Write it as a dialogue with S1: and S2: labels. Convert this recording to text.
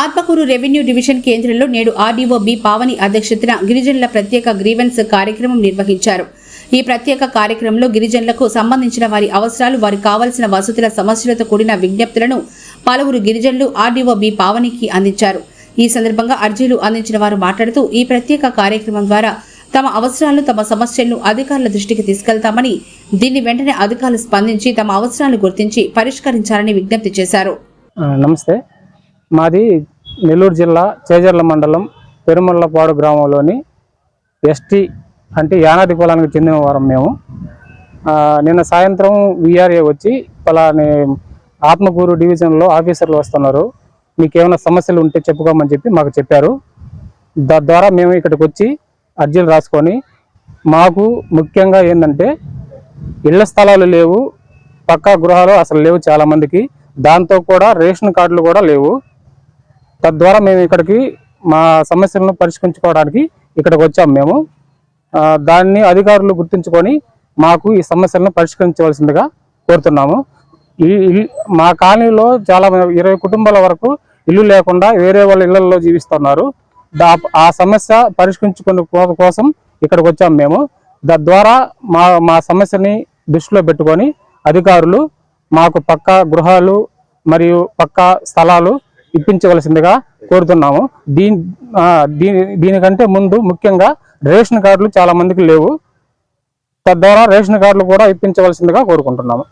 S1: Atmakur revenue division కేంద్రంలో నేడు RDO B Pavani అధ్యక్షతన గిరిజనుల ప్రత్యేక గ్రీవెన్స్ కార్యక్రమం నిర్వహించారు. ఈ ప్రత్యేక కార్యక్రమంలో గిరిజనులకు సంబంధించిన వారి అవసరాలు వారికి కావలసిన వసతుల సమస్యలతో కూడిన విజ్ఞప్తులను పలువురు గిరిజనులు ఆర్డీఓ బి పావనికి అందించారు. ఈ సందర్భంగా అర్జీలు అందించిన వారు మాట్లాడుతూ ఈ ప్రత్యేక కార్యక్రమం ద్వారా తమ అవసరాలను తమ సమస్యలను అధికారుల దృష్టికి తీసుకెళ్తామని దీన్ని వెంటనే అధికారులు స్పందించి తమ అవసరాలను గుర్తించి పరిష్కరించాలని విజ్ఞప్తి చేశారు.
S2: నమస్తే. మాది నెల్లూరు జిల్లా చేజర్ల మండలం పెరుమల్లపాడు గ్రామంలోని ఎస్టీ అంటే యానాది కులానికి చెందిన వారం మేము. నిన్న సాయంత్రం విఆర్ఏ వచ్చి పలాని ఆత్మకూరు డివిజన్లో ఆఫీసర్లు వస్తున్నారు. మీకేమైనా సమస్యలు ఉంటే చెప్పుకోమని చెప్పి మాకు చెప్పారు. తద్వారా మేము ఇక్కడికి వచ్చి అర్జీలు రాసుకొని మాకు ముఖ్యంగా ఏంటంటే ఇళ్ళ స్థలాలు లేవు పక్కా గృహాలు అసలు లేవు చాలామందికి. దాంతో కూడా రేషన్ కార్డులు కూడా లేవు. తద్వారా మేము ఇక్కడికి మా సమస్యలను పరిష్కరించుకోవడానికి ఇక్కడికి వచ్చాము మేము. దాన్ని అధికారులు గుర్తుంచుకొని మాకు ఈ సమస్యలను పరిష్కరించవలసిందిగా కోరుతున్నాము. ఈ మా కాలనీలో చాలా ఇరవై కుటుంబాల వరకు ఇల్లు లేకుండా వేరే వాళ్ళ ఇళ్ళలో జీవిస్తున్నారు. ఆ సమస్య పరిష్కరించుకునే కోసం ఇక్కడికి వచ్చాము మేము. తద్వారా మా మా సమస్యని దృష్టిలో పెట్టుకొని అధికారులు మాకు పక్క గృహాలు మరియు పక్కా స్థలాలు ఇప్పించవలసిందిగా కోరుతున్నాము. దీని దీని దీనికంటే ముందు ముఖ్యంగా రేషన్ కార్డులు చాలా మందికి లేవు. తద్వారా రేషన్ కార్డులు కూడా ఇప్పించవలసిందిగా కోరుకుంటున్నాము.